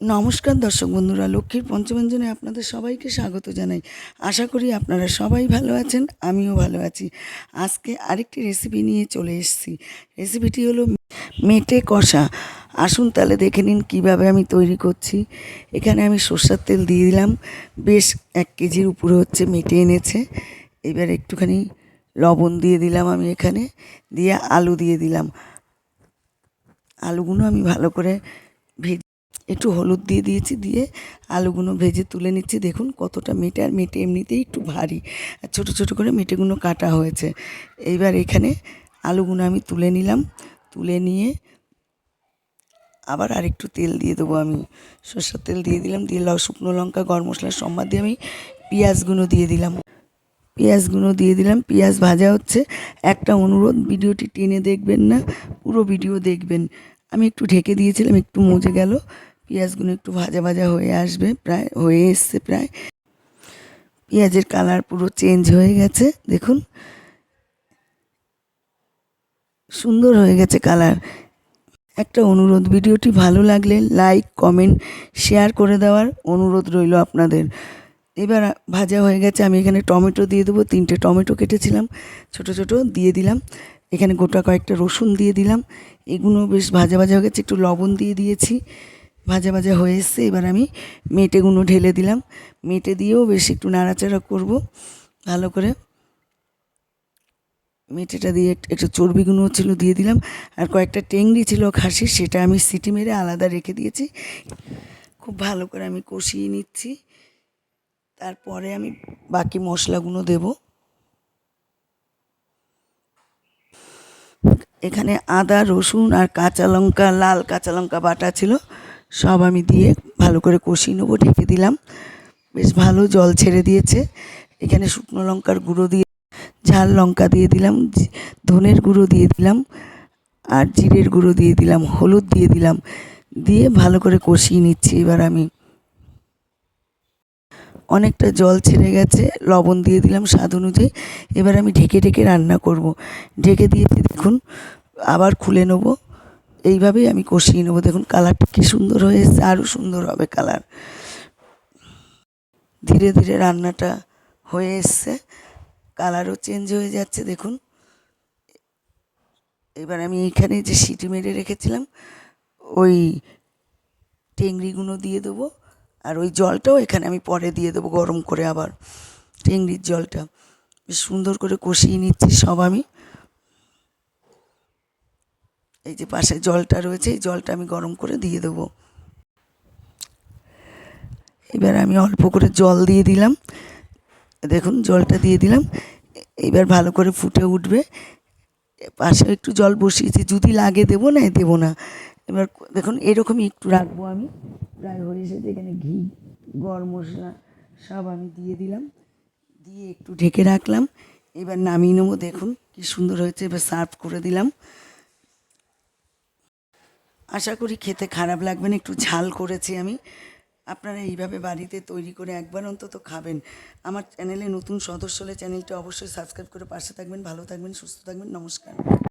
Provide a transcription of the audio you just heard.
নমস্কার দর্শক বন্ধুরা, লক্ষ্মীর পঞ্চমঞ্জনে আপনাদের সবাইকে স্বাগত জানাই। আশা করি আপনারা সবাই ভালো আছেন, আমিও ভালো আছি। আজকে আরেকটি রেসিপি নিয়ে চলে এসেছি। রেসিপিটি হলো মেটে কষা। আসুন তাহলে দেখে নিন কীভাবে আমি তৈরি করছি। এখানে আমি সর্ষের তেল দিয়ে দিলাম। বেশ এক কেজির উপরে হচ্ছে মেটে এনেছে। এবার একটুখানি লবণ দিয়ে দিলাম আমি এখানে। দিয়ে আলু দিয়ে দিলাম। আলুগুলো আমি ভালো করে একটু হলুদ দিয়ে দিয়েছি, দিয়ে আলুগুলো ভেজে তুলে নিচ্ছি। দেখুন কতটা মেটে, আর মেটে এমনিতেই একটু ভারী। আর ছোটো ছোটো করে মেটেগুলো কাটা হয়েছে। এইবার এখানে আলুগুলো আমি তুলে নিলাম। তুলে নিয়ে আবার আরেকটু তেল দিয়ে দেবো আমি। সর্ষের তেল দিয়ে দিলাম, দিয়ে লাউ শুকনো লঙ্কা, গরম মশলা সম্বাদ দিয়ে আমি পেঁয়াজগুলো দিয়ে দিলাম। পেঁয়াজগুলো দিয়ে দিলাম। পেঁয়াজ ভাজা হচ্ছে। একটা অনুরোধ, ভিডিওটি টেনে দেখবেন না, পুরো ভিডিও দেখবেন। আমি একটু ঢেকে দিয়েছিলাম, একটু মজে গেল। পেঁয়াজগুলো একটু ভাজা ভাজা হয়ে আসবে, প্রায় হয়ে এসছে প্রায়। পেঁয়াজের কালার পুরো চেঞ্জ হয়ে গেছে, দেখুন। সুন্দর হয়ে গেছে কালার একটা অনুরোধ, ভিডিওটি ভালো লাগলে লাইক কমেন্ট শেয়ার করে দেওয়ার অনুরোধ রইল আপনাদের। এবার ভাজা হয়ে গেছে, আমি এখানে টমেটো দিয়ে দেবো, তিনটে টমেটো কেটেছিলাম, ছোট ছোট দিয়ে দিলাম। এখানে গোটা কয়েকটা রসুন দিয়ে দিলাম, এগুলো বেশ ভাজা ভাজা হয়ে গেছে, একটু লবণ দিয়ে দিয়েছি। ভাজা ভাজা হয়ে এসছে, এবার আমি মেটেগুলো ঢেলে দিলাম। মেটে দিয়েও বেশ একটু নাড়াচাড়া করব, ভালো করে। মেটেটা দিয়ে একটু- চর্বিগুলো ছিল দিয়ে দিলাম। আর কয়েকটা টেংরি ছিল খাসির, সেটা আমি সিটি মেরে আলাদা রেখে দিয়েছি। খুব ভালো করে আমি কষিয়ে নিচ্ছি। তারপরে আমি বাকি মশলাগুলো দেব। এখানে আদা, রসুন আর কাঁচা লঙ্কা, লাল কাঁচা লঙ্কা বাটা ছিল। সব আমি দিয়ে ভালো করে কষিয়ে নেব, ঢেকে দিলাম। বেশ ভালো জল ছেড়ে দিয়েছে। এখানে শুকনো লঙ্কার গুঁড়ো দিয়ে, ঝাল লঙ্কা দিয়ে দিলাম ধনের গুঁড়ো দিয়ে দিলাম, আর জিরের গুঁড়ো দিয়ে দিলাম, হলুদ দিয়ে দিলাম, দিয়ে ভালো করে কষিয়ে নিচ্ছি এবার আমি। অনেকটা জল ছেড়ে গেছে, লবণ দিয়ে দিলাম স্বাদ অনুযায়ী। এবার আমি ঢেকে ঢেকে রান্না করব। ঢেকে দিয়েছি, দেখুন, আবার খুলে নেব। এইভাবেই আমি কষিয়ে নেব। দেখুন কালারটা কী সুন্দর হয়ে আরও সুন্দর হবে কালার। ধীরে ধীরে রান্নাটা হয়ে এসছে, কালারও চেঞ্জ হয়ে যাচ্ছে, দেখুন। এবার আমি এইখানে যে সিটি মেরে রেখেছিলাম, ওই টেংরিগুলো দিয়ে দেবো, আর ওই জলটাও এখানে আমি পরে দিয়ে দেবো গরম করে আবার। টেংরির জলটা, বেশ সুন্দর করে কষিয়ে নিচ্ছি সব আমি। এই যে পাশে জলটা রয়েছে, এই জলটা আমি গরম করে দিয়ে দেবো। এবার আমি অল্প করে জল দিয়ে দিলাম। দেখুন, জলটা দিয়ে দিলাম। এবার ভালো করে ফুটে উঠবে। পাশে একটু জল বসিয়েছি, যদি লাগে দেবো না দেবো না। এবার দেখুন এরকমই একটু রাখব আমি। প্রায় হয়ে এসেছে এখানে ঘি গরম মশলা, সব আমি দিয়ে দিলাম। দিয়ে একটু ঢেকে রাখলাম। এবার নামিয়ে নেব, দেখুন কি সুন্দর হয়েছে। এবার সার্ভ করে দিলাম। আশা করি খেতে খারাপ লাগবে না, একটু ঝাল করেছি আমি। আপনারা এইভাবে বাড়িতে তৈরি করে একবার অন্তত খাবেন। আমার চ্যানেলে নতুন সদস্য হলে চ্যানেলটি অবশ্যই সাবস্ক্রাইব করে পাশে থাকবেন, ভালো থাকবেন, সুস্থ থাকবেন, নমস্কার।